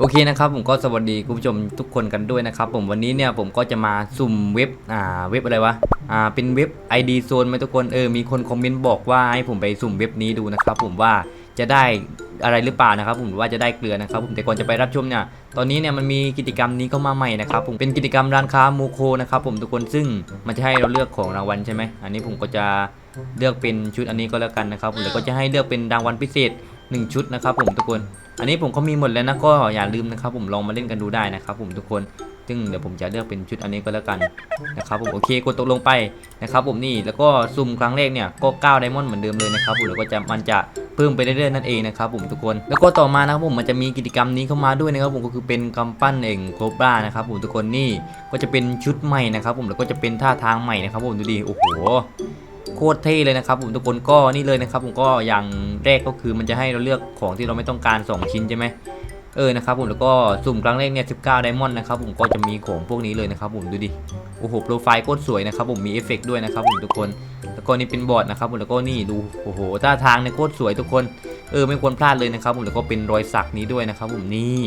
โอเคนะครับผมก็สวัสดีคุณผู้ชมทุกคนกันด้วยนะครับผมวันนี้เนี่ยผมก็จะมาสุ่มเว็บอ่าเว็บอะไรวะอ่าเป็นเว็บ ID Zone ไหมทุกคนเออมีคนคอมเมนต์บอกว่าให้ผมไปสุ่มเว็บนี้ดูนะครับผมว่าจะได้อะไรหรือเปล่านะครับผมว่าจะได้เกลือนะครับผมแต่ก่อนจะไปรับชมเนี่ยตอนนี้เนี่ยมันมีกิจกรรมนี้เข้ามาใหม่นะครับผมเป็นกิจกรรมร้านค้ามูโคนะครับผมทุกคนซึ่งมันจะให้เราเลือกของรางวัลใช่ไหมอันนี้ผมก็จะเลือกเป็นชุดอันนี้ก็แล้วกันนะครับผมแล้วก็จะให้เลือกเป็นรางวัลพิเศษ 1 ชุดนะครับผมทุกคน อันนี้ผมก็มีหมดแล้วนะก็อย่าลืมนะครับ ผมลองมาเล่นกันดูได้นะครับ ผมทุกคน ซึ่งเดี๋ยวผมจะเลือกเป็นชุดอันนี้ก็แล้วกันนะครับผมโอเคกดตกลงไปนะครับ ผมนี่แล้วก็ซุ่มครั้งแรกเนี่ยก็9ไดมอนด์เหมือนเดิมเลยนะครับผมแล้วก็จะมันจะเพิ่มไปเรื่อยๆนั่นเองนะครับผมทุกคน แล้วก็ต่อมานะครับผมมันจะมีกิจกรรมนี้เข้ามาด้วยนะครับผมก็คือเป็นกำปั้นเองโคบรานะครับผมทุกคนนี่ก็จะเป็นชุดใหม่นะครับผมแล้วก็จะเป็นท่าทางใหม่นะครับผมดูดิโอ้โห โคตรเท่เลยนะครับผมทุกคนก็นี่เลยนะครับผมก็อย่างแรกก็คือมันจะให้เราเลือกของที่เราไม่ต้องการ 2 ชิ้นใช่ไหมเออนะครับผมแล้วก็สุ่มครั้งแรกเนี่ย19ไดมอนด์นะครับผมก็จะมีของพวกนี้เลยนะครับผมดูดิโอ้โหโปรไฟล์โคตรสวยนะครับผมมีเอฟเฟกด้วยนะครับผมทุกคนแล้วก็นี่เป็นบอร์ดนะครับผมแล้วก็นี่ดูโอ้โหท่าทางเนี่ยโคตรสวยทุกคน เออไม่ควรพลาดเลยนะครับผมแล้วก็เป็นรอยสักนี้ด้วยนะครับผมนี่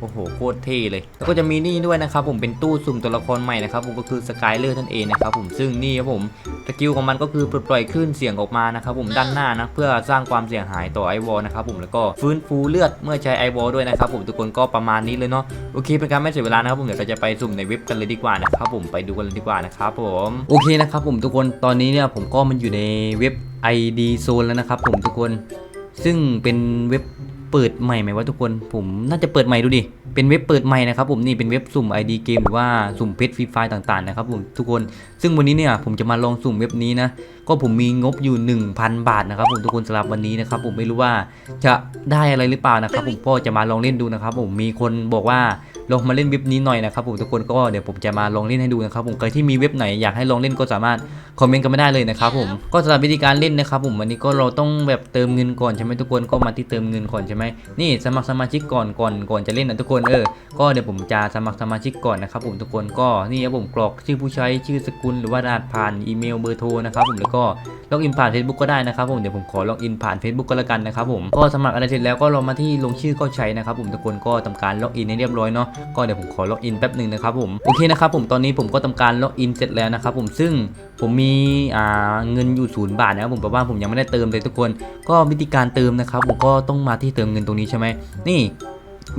โอ้โหโคตรเท่เลยแล้วก็จะมีนี่ด้วยนะครับผมเป็นตู้สุ่มตัวละครใหม่นะครับผมก็คือสกายเลอร์นั่นเองนะครับผมซึ่งนี่ครับผมสกิลของมันก็คือปลดปล่อยคลื่นเสียงออกมานะครับผมด้านหน้านะเพื่อสร้างความเสียหายต่อไอวอลนะครับผมแล้วก็ฟื้นฟูเลือดเมื่อใช้ไอวอลด้วยนะครับผมทุกคนก็ประมาณนี้เลยเนาะโอเคเป็นการไม่เสียเวลานะครับผมเดี๋ยวเราจะไปสุ่มในเว็บกันเลยดีกว่านะครับผมไปดูกันเลยดีกว่านะครับผมโอเคนะครับผมทุกคนตอนนี้เนี่ยผมก็มันอยู่ในเว็บ ID Zone แล้วนะครับผมทุกคน ซึ่งเป็นเว็บเปิดใหม่ไหมวะทุกคน ผมน่าจะเปิดใหม่ดูดิ เป็นเว็บเปิดใหม่นะครับผมนี่เป็นเว็บสุ่ม ID เกมหรือว่าสุ่มเพชรฟรีไฟต่างๆนะครับผมทุกคน ซึ่งวันนี้เนี่ยผมจะมาลองสุ่มเว็บนี้นะ ก็ผมมีงบอยู่ 1,000 บาทนะครับผมทุกคนสำหรับวันนี้นะครับผมไม่รู้ว่าจะได้อะไรหรือเปล่านะครับผมก็จะมาลองเล่นดูนะครับผมมีคนบอกว่าลองมาเล่นเว็บนี้หน่อยนะครับผมทุกคนก็เดี๋ยวผมจะมาลองเล่นให้ดูนะครับผมใครที่มีเว็บไหนอยากให้ลองเล่นก็สามารถคอมเมนต์กันไม่ได้เลยนะครับผมก็สำหรับวิธีการเล่นนะครับผมวันนี้ก็เราต้องแบบเติมเงินก่อนใช่ไหมทุกคนก็มาที่เติมเงินก่อนใช่ไหมนี่สมัครสมาชิกก่อนก่อนก่อนจะเล่นนะทุกคนเออก็เดี๋ยวผมจะสมัครสมาชิกก่อนนะครับผมทุกคนก็นี่ครับผมกรอกชื่อผู้ใช้ชื่อสกุลหรือว่ารหัสผ่านอีเมลเบอร์โทรนะครับผมแล้วก็ล็อกอินผ่าน Facebook ก็ได้นะครับผมเดี๋ยวผมขอล็อกอินผ่าน Facebook ก็แล้วกันนะครับผมก็สมัครอะไรเสร็จแล้วก็ลงมาที่ลงชื่อเข้าใช้นะครับผมทุกคนก็ทำการล็อกอินให้เรียบร้อยเนาะก็เดี๋ยวผมขอล็อกอินแป๊บหนึ่งนะครับผมโอเคนะครับผมตอนนี้ผมก็ทำการล็อกอินเสร็จแล้วนะครับผมซึ่งผมมีเงินอยู่ศูนย์บาทนะครับผมแปลว่าผมยังไม่ได้เติมเลยทุกคน ก็วิธีการเติมนะครับผมก็ต้องมาที่เติมเงินตรงนี้ใช่ไหมนี่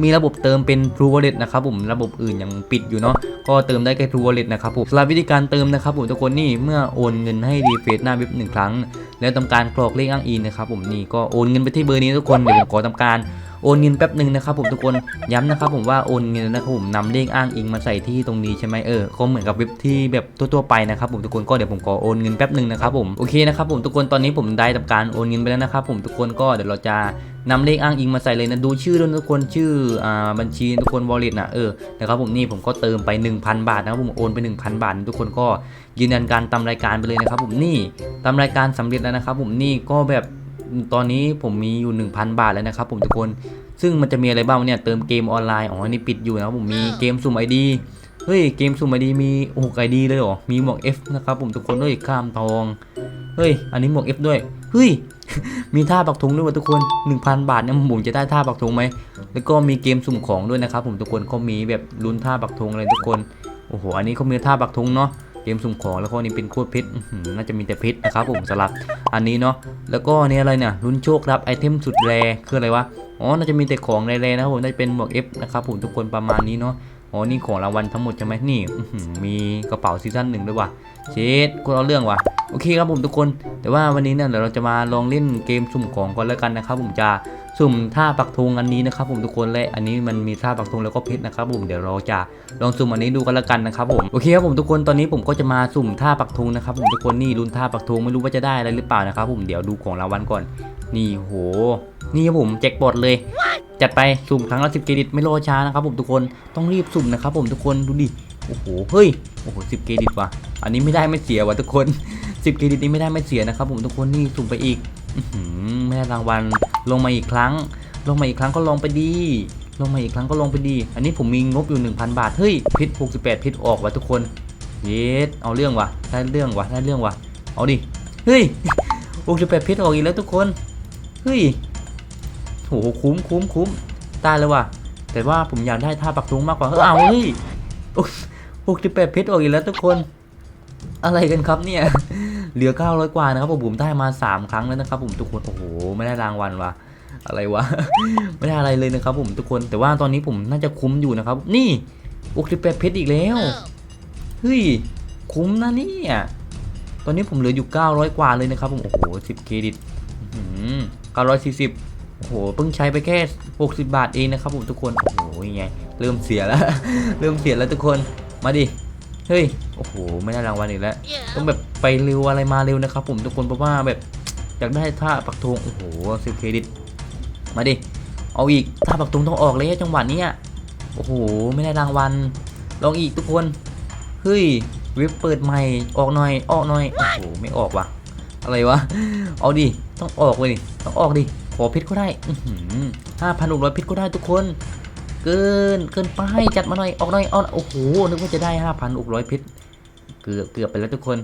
มีระบบเติมเป็น True Wallet นะครับผมระบบอื่นยังปิดอยู่เนาะก็เติมได้แค่ True Wallet นะครับผมสำหรับวิธีการเติมนะครับผมทุกคนนี่เมื่อโอนเงินให้รีเฟซหน้าเว็บหนึ่งครั้ง แล้วทำการกรอกเลขอ้างอินนะครับผมนี่ก็โอนเงินไปที่เบอร์นี้ทุกคนเดี๋ยวผมขอทำการ โอนเงินแป๊บหนึ่งนะครับผมทุกคนย้ำนะครับผมว่าโอนเงินนะครับผมนำเลขอ้างอิงมาใส่ที่ตรงนี้ใช่ไหมเออก็เหมือนกับเว็บที่แบบทั่วๆไปนะครับผมทุกคนก็เดี๋ยวผมขอโอนเงินแป๊บหนึ่งนะครับผมโอเคนะครับผมทุกคนตอนนี้ผมได้ทำการโอนเงินไปแล้วนะครับผมทุกคนก็เดี๋ยวเราจะนำเลขอ้างอิงมาใส่เลยนะดูชื่อด้วยนะทุกคนชื่ออ่าบัญชีทุกคน wallet นะเออนะครับผมนี่ผมก็เติมไป 1,000 บาทนะครับผมโอนไป 1,000 บาทนะทุกคนก็ยืนยันการตามรายการไปเลยนะครับผมนี่ตามรายการสำเร็จแล้วนะครับผมนี่ก็แบบ ตอนนี้ผมมีอยู่ 1,000 บาทแล้วนะครับผมทุกคน ซึ่งมันจะมีอะไรบ้างเนี่ย เติมเกมออนไลน์ อ๋ออันนี่ปิดอยู่นะครับผม มีเกมสุ่ม ID เฮ้ย เกมสุ่ม ID มีโอ้โห ID เลยเหรอ มีหมวก F นะครับผมทุกคนด้วยข้ามทอง เฮ้ย อันนี้หมวก F ด้วย เฮ้ย มีท่าปักธงด้วยว่ะทุกคน 1,000 บาทเนี่ยผมจะได้ท่าปักธงไหม แล้วก็มีเกมสุ่มของด้วยนะครับผมทุกคนก็มีแบบลุ้นท่าปักธงอะไรทุกคน โอ้โห อันนี้เขามีท่าปักธงเนาะ เกมสุ่มของแล้วก็นี่เป็นโคตรเพชรน่าจะมีแต่เพชรนะครับผมสลับอันนี้เนาะแล้วก็นี่อะไรเนี่ยลุ้นโชครับไอเทมสุดแรคืออะไรวะอ๋อน่าจะมีแต่ของแรงๆนะครับผมน่าจะเป็นหมวก F นะครับผมทุกคนประมาณนี้เนาะอ๋อนี่ของรางวัลทั้งหมดใช่ไหมนี่มีกระเป๋าซีซั่นหนึ่งด้วยว่ะเชดคนเอาเรื่องว่ะโอเคครับผมทุกคน แต่ว่าวันนี้เนี่ยเดี๋ยวเราจะมาลองเล่นเกมสุ่มของก่อนแล้วกันนะครับผมจะ สุ่มท่าปักธงอันนี้นะครับผมทุกคนและอันนี้มันมีท่าปักธงแล้วก็เพชรนะครับผมเดี๋ยวเราจะลองสุ่มอันนี้ดูกันล้วกันนะครับผมโอเคครับผมทุกคนตอนนี้ผมก็จะมาสุ่มท่าปักธงนะครับผมทุกคนนี่ลุ้นท่าปักธงไม่รู้ว่าจะได้อะไรหรือเปล่านะครับผมเดี๋ยวดูของรางวัลก่อน นี่โห นี่ครับผมแจ็คพอตเลยจัดไปสุ่มครั้งละสิบเครดิตไม่รอช้านะครับผมทุกคนต้องรีบสุ่มนะครับผมทุกคนดูดิโอ้โหเฮ้ยโอ้โหสิบเครดิตว่ะอันนี้ไม่ได้ไม่เสียว่ะทุกคนสิบเครดิตนี้ไม่ได้ไม่เสียนะครับผมทุกคนนี่สุ่มไปอีก ไม่ได้รางวัลลงมาอีกครั้ง ลงมาอีกครั้งก็ลงไปดี ลงมาอีกครั้งก็ลงไปดี อันนี้ผมมีงบอยู่ 1,000 บาท เฮ้ยพิษ68พิษออกว่ะทุกคน เยสเอาเรื่องว่ะได้เรื่องว่ะได้เรื่องว่ะเอาดิ เฮ้ย68พิษออกอีกแล้วทุกคน เฮ้ยโหคุ้มคุ้มคุ้มตายเลยว่ะ แต่ว่าผมอยากได้ท่าปักธงมากกว่า เออเอาเฮ้ยหกสิบแปดพชรออกอีกแล้วทุกคน อะไรกันครับเนี่ย เหลือเก้าร้อยกว่านะครับผมผมได้มาสามครั้งแล้วนะครับผมทุกคนโอ้โหไม่ได้รางวัลว่ะอะไรวะ ไม่ได้อะไรเลยนะครับผมทุกคนแต่ว่าตอนนี้ผมน่าจะคุ้มอยู่นะครับ นี่หกสิบแปดเพชรอีกแล้วเฮ้ยคุ้มนะเนี่ยตอนนี้ผมเหลืออยู่ 900 กว่าเลยนะครับผมโอ้โห10เครดิตเก้าร้อยสี่สิบโอ้โห เพิ่งใช้ไปแค่ 60 บาทเองนะครับผมทุกคน โอ้โหยังไง เริ่มเสียแล้ว เริ่มเสียแล้วทุกคน มาดิ เฮ้ย อ้โหไม่ได้รางวัลอีกแล้วต้องแบบไปเร็วอะไรมาเร็วนะครับ ผมทุกคนเพราะว่าแบบอยากได้ท่าปักธงโอ้โหสิบเครดิตมาดิเอาอีกท่าปักธงต้องออกเลยจังหวะเนี้ยโอ้โหไม่ได้รางวัลลองอีกทุกคนเฮ้ยเว็บเปิดใหม่ออกหน่อยออกหน่อยโอ้โหไม่ออกว่ะอะไรวะเอาดิต้องออกเลยดิต้องออกดิขอเพชรก็ได้ห้าพันหกร้อยเพชรก็ได้ทุกคนเกินเกินไปจัดมาหน่อยออกหน่อยเอาโอ้โหนึกว่าจะได้ห้าพันหกร้อยเพชร เกือบเกือบไปแล้วทุกคน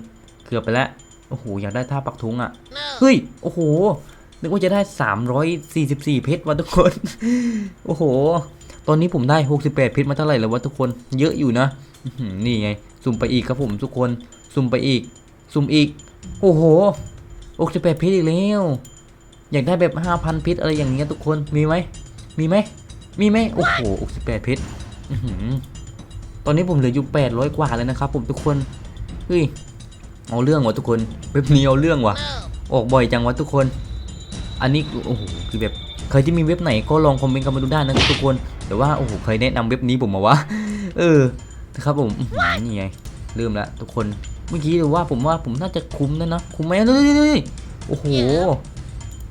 เกือบไปแล้ว โอ้โห อยากได้ท่าปักทุงอะ เฮ้ย โอ้โห นึกว่าจะได้ 344 เพชรวะทุกคน โอ้โห ตอนนี้ผมได้ 68 เพชรมาเท่าไหร่แล้ววะทุกคน เยอะอยู่นะอื้อหือนี่ไง สุ่มไปอีกครับผมทุกคน สุ่มไปอีก สุ่มอีก โอ้โห 68 เพชรอีกแล้ว อยากได้แบบ 5,000 เพชรอะไรอย่างเงี้ยทุกคน มีไหม มีไหม มีไหม โอ้โห 68 เพชรอื้อหือตอนนี้ผมเหลืออยู่ 800 กว่าเลยนะครับผมทุกคน เฮ้ยเอาเรื่องวะทุกคนเว็บนี้เอาเรื่องวะออกบ่อยจังวะทุกคน อันนี้โอ้โหคือแบบใครที่มีเว็บไหนก็ลองคอมเมนต์กันมาดูได้นะทุกคนแต่ว่าโอ้โหใครแนะนำเว็บนี้ผมมาวะเออนะครับผมอื้อหือนี่ไงเริ่มแล้วทุกคนเมื่อกี้ดูว่าผมว่าผมน่าจะคุ้มนะนะคุ้มไหมเฮ้ยโอ้โห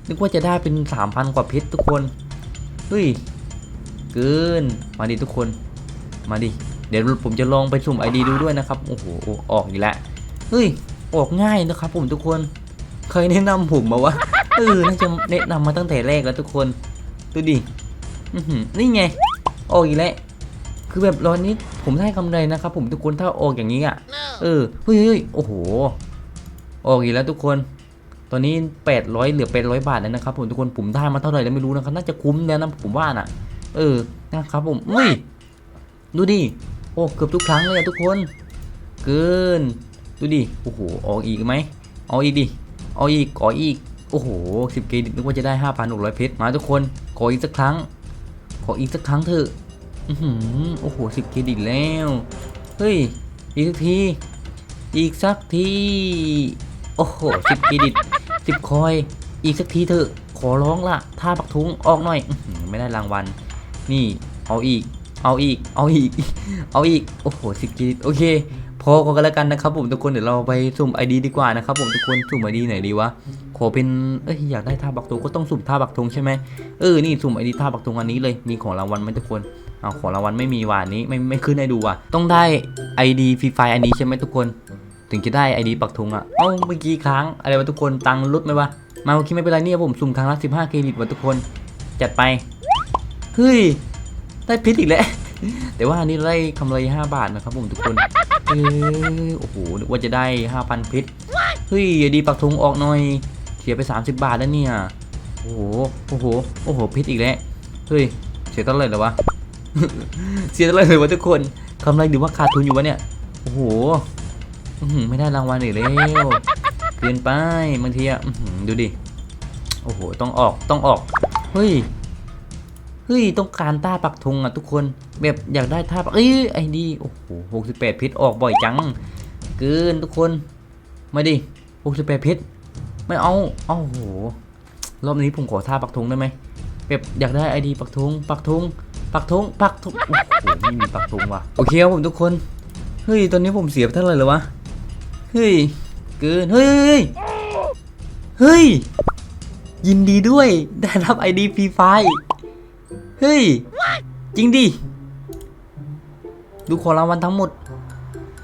นึกว่าจะได้เป็น3,000กว่าเพชรทุกคนเฮ้ยเกินมาดิทุกคนมาดิ เดี๋ยวผมจะลองไปสุ่ม ID ดูด้วยนะครับ โอ้โห ออกอีกแล้ว เฮ้ย ออกง่ายนะครับ ผมทุกคน เคยแนะนำผมมาว่าเออ น่าจะแนะนำมาตั้งแต่แรกแล้วทุกคน ดูดิอื้อหือนี่ไง ออกอีกแล้ว คือแบบร้อนนี้ผมได้กำไรนะครับ ผมทุกคน ถ้าออกอย่างนี้อะ เออ เฮ้ยเฮ้ยโอ้โห ออกอีกแล้วทุกคน ตอนนี้ 800 เหลือ800 บาทแล้วนะครับ ผมทุกคน ผมได้มาเท่าไหร่แล้วไม่รู้นะครับ น่าจะคุ้มแล้วนะผมว่าน่ะ เออ นะครับผมอุ้ยดูดิ โอ้เกือบทุกครั้งเลยอะทุกคนเกินดูดิโอ้โหออกอีกไหมเอาอีกดิเอาอีกขออีกโอ้โหสิบเกดิตนึกว่าจะได้5,600เพชรมาทุกคนขออีกสักครั้ง ขออีกสักครั้งเถอะอือหือโอ้โหสิบเกดิตแล้วเฮ้ยอีกสักทีอีกสักทีโอ้โหสิบเกดิตสิบคอยอีกสักทีเถอะขอร้องละท่าปักทุงออกหน่อยอไม่ได้รางวัลนี่เอาอีก เอาอีก เอาอีก เอาอีก โอ้โหสิกิโอเค พอกันแล้วกันนะครับผมทุกคนเดี๋ยวเราไปสุ่ม ID ดีดีกว่านะครับผมทุกคนสุ่ม ID ไหนดีวะ ขอเป็นเอ้ยอยากได้ท่าบักธงก็ต้องสุ่มท่าบักธงใช่ไหมเออ นี่สุ่ม ID ท่าบักธงอันนี้เลย มีของรางวัลไหมทุกคน เอาของรางวัลไม่มีว่ะอันนี้ไม่ไม่ขึ้นให้ดูว่ะ ต้องได้ ID ฟรีไฟอันนี้ใช่ไหมทุกคน ถึงจะได้ ID ปักธงอะ เอ้าเมื่อกี้ค้างอะไรวะทุกคน ตังค์ลดไหมวะ มาโอเคไม่เป็นไรเนี่ยผมสุ่มครั้งละ15เครดิตวะทุกคน จัดไป เฮ้ยได้พิษอีกแล้ว แต่ว่าอันนี้ได้กำไร5บาทนะครับผมทุกคนเอ้ยโอ้โหนึกว่าจะได้ 5,000พิษเฮ้ยอย่าดีปักธงออกหน่อยเสียไป 30 บาทแล้วเนี่ยโอ้โหโอ้โหโอ้โหพิษอีกแล้วเฮ้ยเสียเท่าไหร่แล้วะเสียเท่าไหร่เลยวะทุกคนกำไรหรือว่าขาดทุนอยู่วะเนี่ยโอ้โหหือไม่ได้รางวัลอีกแล้วเกินไปบางทีอะดูดิโอ้โหต้องออกต้องออกเฮ้ย เฮ้ย ต้องการท่าปักธงอะทุกคน แบบอยากได้ท่าปักเอ้ยไอ้ดีโอ้โหหกสิบแปดพิษออกบ่อยจัง เกินทุกคน มาดิหกสิบแปดพิษไม่เอาเอาโอ้โห รอบนี้ผมขอท่าปักธงได้ไหมแบบอยากได้ไอดีปักธงปักธงปักธงปักธงโอ้โหไม่มีปักธงว่ะ โอเคครับผมทุกคน เฮ้ย ตอนนี้ผมเสียไปเท่าไหร่แล้ววะ เฮ้ย เกิน เฮ้ย เฮ้ย ยินดีด้วย ได้รับไอดีฟรีไฟ เฮ้ย จริงดิ ดูของรางวัลทั้งหมด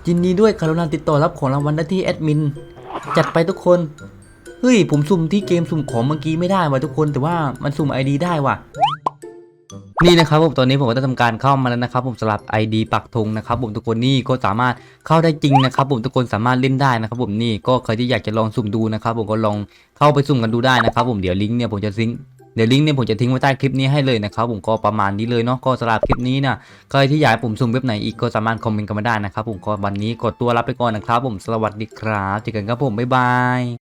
ยินดีด้วยกรุณาติดต่อรับของรางวัลได้ที่แอดมิน จัดไปทุกคน เฮ้ย ผมสุ่มที่เกมสุ่มของเมื่อกี้ไม่ได้ว่ะทุกคน แต่ว่ามันสุ่ม ID ได้ว่ะนี่นะครับผมตอนนี้ผมก็ได้ทำการเข้ามาแล้วนะครับผมสำหรับ ID ปักธงนะครับผมทุกคนนี่ก็สามารถเข้าได้จริงนะครับผมทุกคนสามารถเล่นได้นะครับผมนี่ก็ใครที่อยากจะลองสุ่มดูนะครับผมก็ลองเข้าไปสุ่มกันดูได้นะครับผมเดี๋ยวลิงก์เนี่ยผมจะซิงค์ เดี๋ยวลิงก์เนี่ยผมจะทิ้งไว้ใต้คลิปนี้ให้เลยนะครับผมก็ประมาณนี้เลยเนาะก็สำหรับคลิปนี้นะใครที่อยากผมซุ่มเว็บไหนอีกก็สามารถคอมเมนต์กันมาได้นะครับผมก็วันนี้กดตัวรับไปก่อนนะครับผมสวัสดีครับเจอกันครับผมบ๊ายบาย